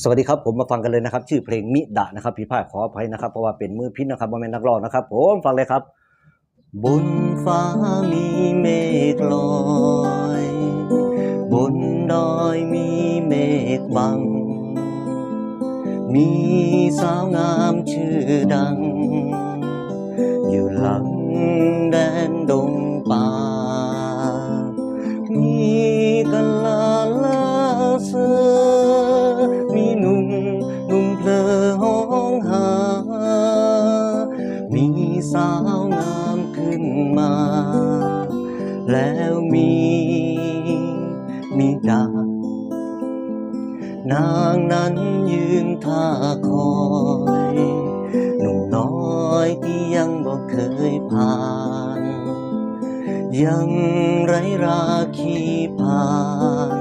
สวัสดีครับผมมาฟังกันเลยนะครับ ชื่อเพลงมิดะนะครับพี่พาดขออภัยนะครับ เพราะว่าเป็นมือพิษนะครับว่าเป็นนักร้องนะครับผมฟังเลยครับ บนฟ้ามีเมฆลอย บนดอยมีเมฆบัง มีสาวงามชื่อดัง อยู่หลังแด สาวงามขึ้นมา แล้วมีมีดานางนั้นยืนท่าคอยหนุ่มน้อยที่ยังบ่เคยผ่าน ยังไรราคีผ่าน